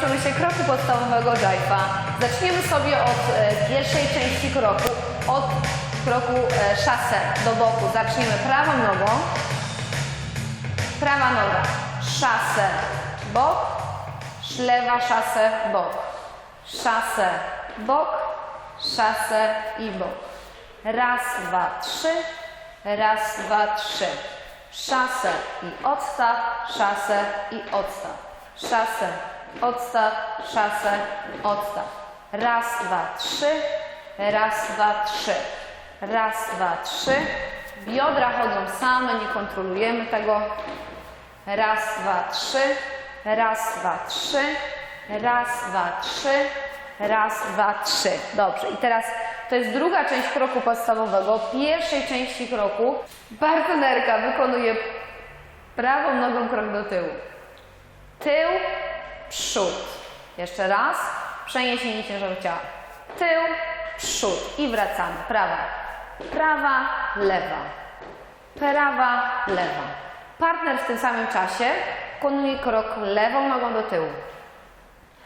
nauczymy się kroku podstawowego jive'a. Zaczniemy sobie od e, pierwszej części kroku, od kroku e, szasę do boku. Zaczniemy prawą nogą, prawa noga, szasę, bok, lewa szasę, bok, szasę, bok, szasę i bok. Raz, dwa, trzy, raz, dwa, trzy. Szasę i odstaw, szasę i odstaw. Szasę, odstaw, szasę, odstaw. Raz, dwa, trzy, raz, dwa, trzy. Raz, dwa, trzy. Biodra chodzą same, nie kontrolujemy tego. Raz, dwa, trzy. Raz, dwa, trzy. Raz, dwa, trzy. Raz, dwa, trzy. Dobrze. I teraz to jest druga część kroku podstawowego. Pierwszej części kroku partnerka wykonuje prawą nogą krok do tyłu. Tył, przód. Jeszcze raz. Przeniesienie ciężaru ciała. Tył, przód. I wracamy. Prawa. Prawa, lewa. Prawa, lewa. Partner w tym samym czasie wykonuje krok lewą nogą do tyłu.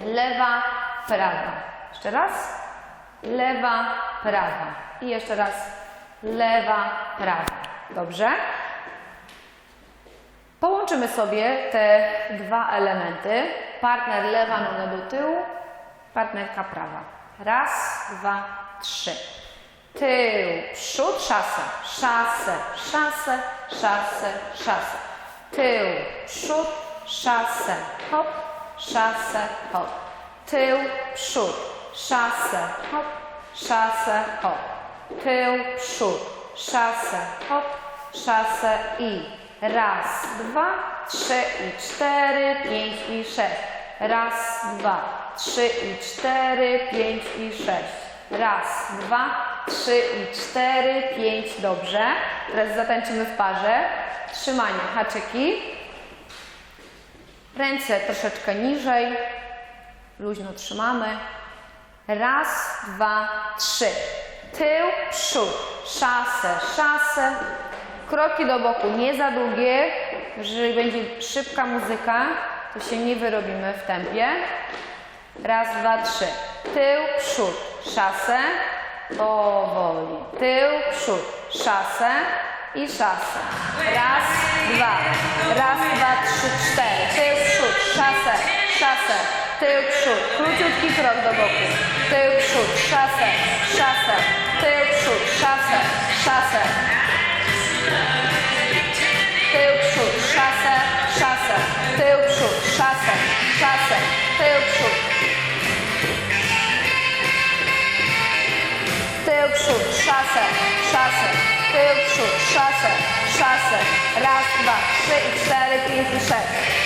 Lewa, prawa. Jeszcze raz. Lewa, prawa. I jeszcze raz. Lewa, prawa. Dobrze? Połączymy sobie te dwa elementy. Partner lewa noga do tyłu, partnerka prawa. Raz, dwa, trzy. Tył, przód, szasę, szasę, szasę, szasę, szasę. Tył, przód, szasę, hop, szasę, hop. Tył, przód, szasę, hop, szasę, hop. Tył, przód, szasę, hop, szasę i raz, dwa, trzy i cztery, pięć i sześć. Raz, dwa, trzy i cztery, pięć i sześć. Raz, dwa, trzy i cztery, pięć. Dobrze. Teraz zatańczymy w parze. Trzymanie, haczyki. Ręce troszeczkę niżej. Luźno trzymamy. Raz, dwa, trzy. Tył, przód. Szasę, szasę. Kroki do boku nie za długie. Jeżeli będzie szybka muzyka, to się nie wyrobimy w tempie. Raz, dwa, trzy. Tył, przód. Szasę. Powoli. Tył, przód. Szasę i szasę. Raz, dwa. Raz, dwa, trzy, cztery. Tył, przód. Szasę, szasę. Tył, przód. Króciutki krok do boku. Tył, przód. Szasę, szasę. Tył, przód. Szasę, szasę. Szasę, szasę. Tył, przód. Szasę, szasę. Raz, dwa, trzy i cztery, pięć i sześć.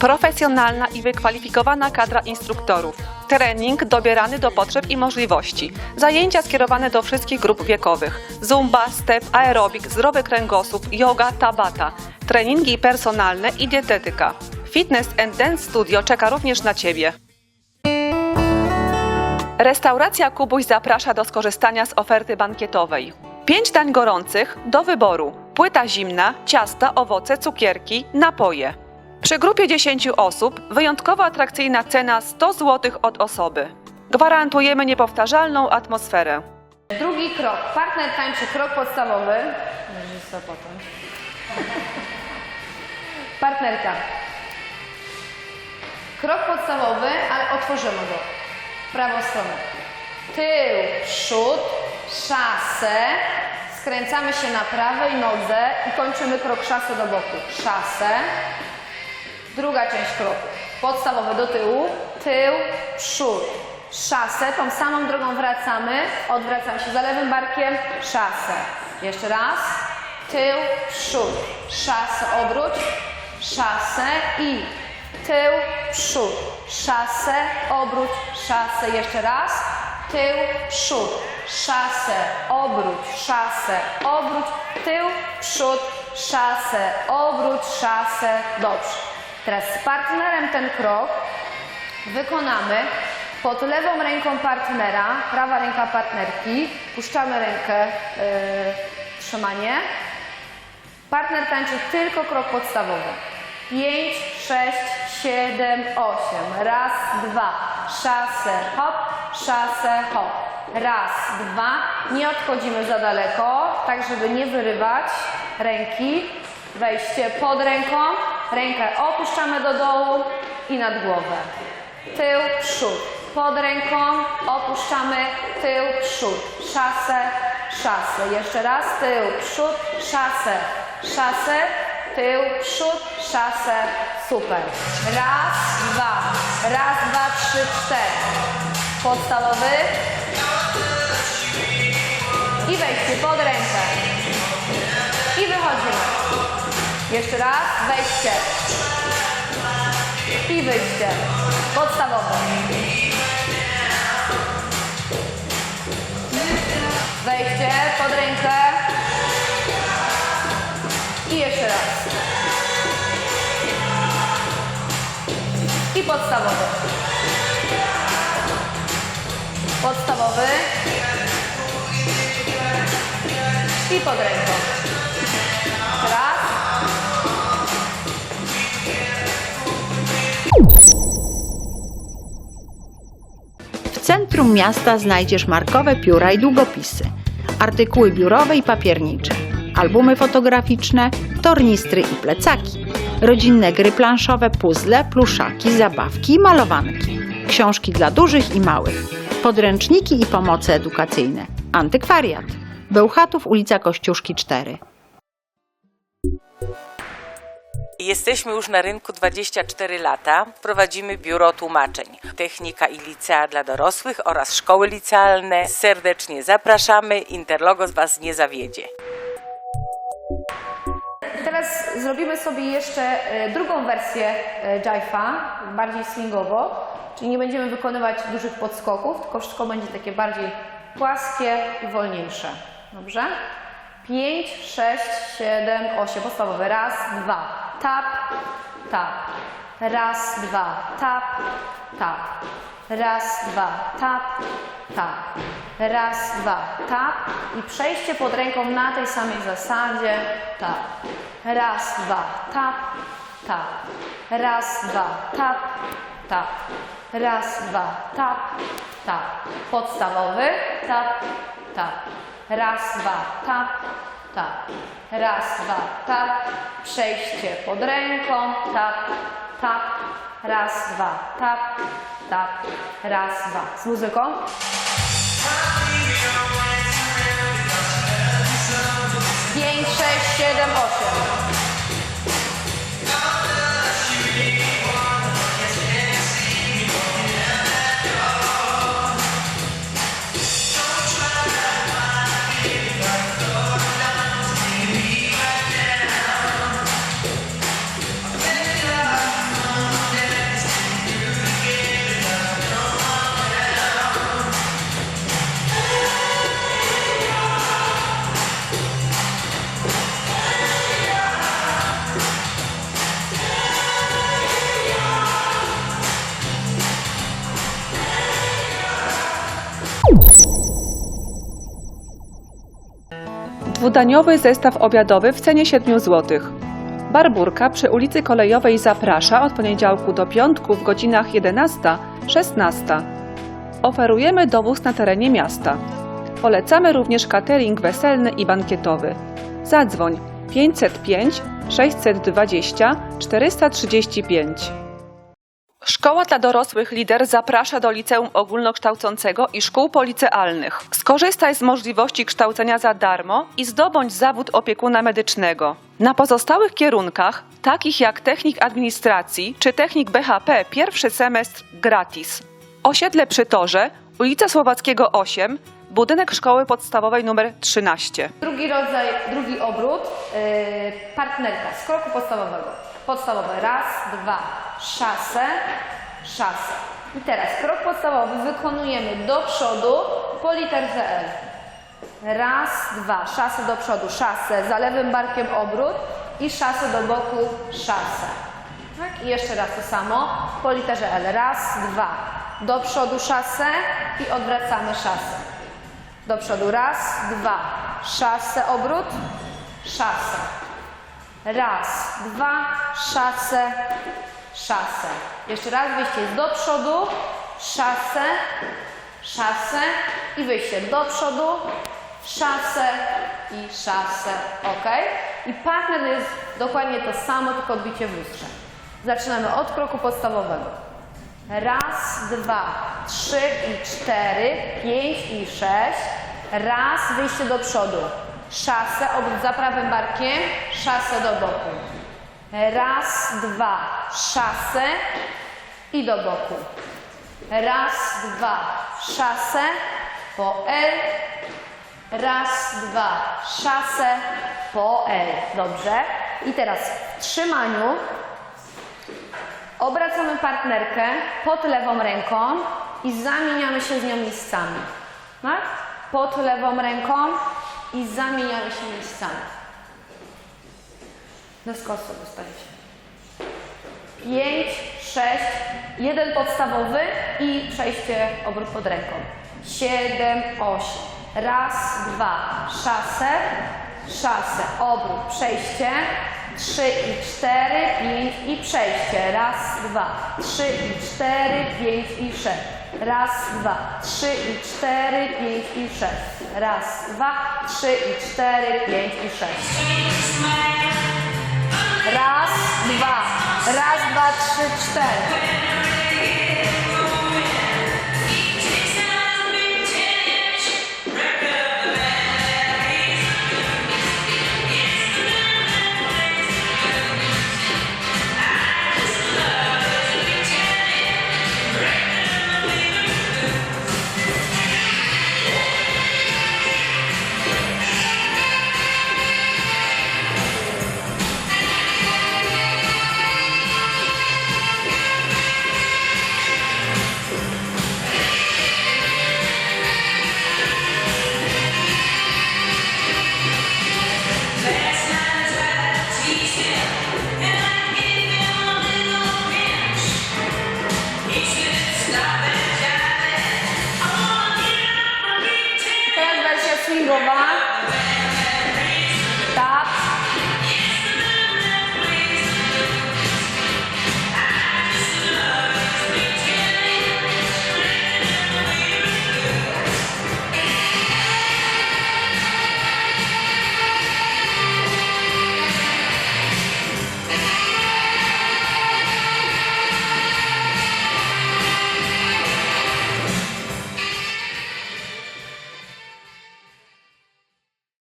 Profesjonalna i wykwalifikowana kadra instruktorów. Trening dobierany do potrzeb i możliwości. Zajęcia skierowane do wszystkich grup wiekowych. Zumba, step, aerobik, zdrowy kręgosłup, yoga, tabata. Treningi personalne i dietetyka. Fitness and Dance Studio czeka również na Ciebie. Restauracja Kubuś zaprasza do skorzystania z oferty bankietowej. Pięć dań gorących do wyboru. Płyta zimna, ciasta, owoce, cukierki, napoje. Przy grupie 10 osób wyjątkowo atrakcyjna cena 100 zł od osoby. Gwarantujemy niepowtarzalną atmosferę. Drugi krok. Partner tańczy krok podstawowy. Partnerka. Krok podstawowy, ale otworzymy go. Prawą stronę. Tył, przód, szasę. Skręcamy się na prawej nodze i kończymy krok szasę do boku. Szasę. Druga część kroku. Podstawowy do tyłu, tył, przód. Szasę, tą samą drogą wracamy, odwracamy się za lewym barkiem, szasę. Jeszcze raz, tył, przód. Szasę, obróć, szasę i tył, przód. Szasę, obróć, szasę. Jeszcze raz, tył, przód. Szasę, obróć, szasę, obróć, tył, przód, szasę, obróć, szasę. Dobrze. Teraz z partnerem ten krok wykonamy pod lewą ręką partnera, prawa ręka partnerki, puszczamy rękę, yy, trzymanie. Partner tańczy tylko krok podstawowy. 5, 6, 7, 8. Raz, dwa. Szasę, hop, szasę, hop. Raz, dwa. Nie odchodzimy za daleko, tak żeby nie wyrywać ręki. Wejście pod ręką, rękę opuszczamy do dołu i nad głowę. Tył, przód. Pod ręką opuszczamy tył, przód. Szasę, szasę. Jeszcze raz tył, przód, szasę, szasę, tył, przód, szasę. Super. Raz, dwa. Raz, dwa, trzy, cztery. Podstawowy. I wejście pod rękę. Jeszcze raz. Wejście. I wyjście. Podstawowe. Wejście pod rękę. I jeszcze raz. I podstawowy. Podstawowy. I pod ręką. W centrum miasta znajdziesz markowe pióra i długopisy, artykuły biurowe i papiernicze, albumy fotograficzne, tornistry i plecaki, rodzinne gry planszowe, puzzle, pluszaki, zabawki i malowanki, książki dla dużych i małych, podręczniki i pomoce edukacyjne, antykwariat. Bełchatów, ulica Kościuszki 4. Jesteśmy już na rynku 24 lata. Prowadzimy biuro tłumaczeń, technika i licea dla dorosłych oraz szkoły licealne. Serdecznie zapraszamy. Interlogos Was nie zawiedzie. Teraz zrobimy sobie jeszcze e, drugą wersję e, jive'a, bardziej swingowo, czyli nie będziemy wykonywać dużych podskoków, tylko wszystko będzie takie bardziej płaskie i wolniejsze. Dobrze? 5, 6, 7, 8. Podstawowe. Raz, dwa. Tap, tap. Raz, dwa. Tap, tap. Raz, dwa. Tap, tap. Raz, dwa. Tap. I przejście pod ręką na tej samej zasadzie. Tap. Raz, dwa. Tap, tap. Raz, dwa. Tap, tap. Raz, dwa. Tap, tap. Podstawowy. Tap, tap. Raz, dwa. Tap, tap. Raz, dwa. Tap. Przejście pod ręką. Tap, tap. Raz, dwa. Tap, tap. Raz, dwa. Z muzyką. Pięć, sześć, siedem, osiem. Dwudaniowy zestaw obiadowy w cenie 7 zł. Barburka przy ulicy Kolejowej zaprasza od poniedziałku do piątku w godzinach 11-16. Oferujemy dowóz na terenie miasta. Polecamy również catering weselny i bankietowy. Zadzwoń 505 620 435. Szkoła dla dorosłych Lider zaprasza do liceum ogólnokształcącego i szkół policealnych. Skorzystaj z możliwości kształcenia za darmo i zdobądź zawód opiekuna medycznego. Na pozostałych kierunkach, takich jak technik administracji czy technik BHP, pierwszy semestr gratis. Osiedle przy Torze, ulica Słowackiego 8, budynek szkoły podstawowej nr 13. Drugi rodzaj, drugi obrót, yy, partnerka z kroku podstawowego. Podstawowe raz, dwa, szasę, szasę. I teraz krok podstawowy wykonujemy do przodu po literce L. Raz, dwa, szasę do przodu, szasę, za lewym barkiem obrót i szasę do boku, szasę. Tak? I jeszcze raz to samo po literze L. Raz, dwa. Do przodu szasę i odwracamy szasę. Do przodu raz, dwa. Szasę, obrót, szasę. Raz, dwa, szasę, szasę. Jeszcze raz wyjście do przodu, szasę, szasę i wyjście do przodu, szasę i szasę, ok? I partner jest dokładnie to samo, tylko odbicie w lustrze. Zaczynamy od kroku podstawowego. Raz, dwa, trzy i cztery, pięć i sześć. Raz, wyjście do przodu. Szasę, obrót za prawym barkiem, szasę do boku. Raz, dwa, szasę i do boku. Raz, dwa, szasę po L. Raz, dwa, szasę po L. Dobrze. I teraz w trzymaniu obracamy partnerkę pod lewą ręką i zamieniamy się z nią miejscami. Tak? Pod lewą ręką i zamieniamy się miejscami. Do skosu dostajecie. 5, 6, jeden podstawowy i przejście obrót pod ręką. 7, 8. Raz, dwa, szasę, szasę, obrót, przejście. 3 i 4, 5 i przejście. Raz, dwa, 3 i 4, 5 i 6. Raz, dwa, 3 i 4, 5 i 6. Raz, dwa, 3 i 4, 5 i 6. Raz, dwa. Raz, dwa, trzy, cztery.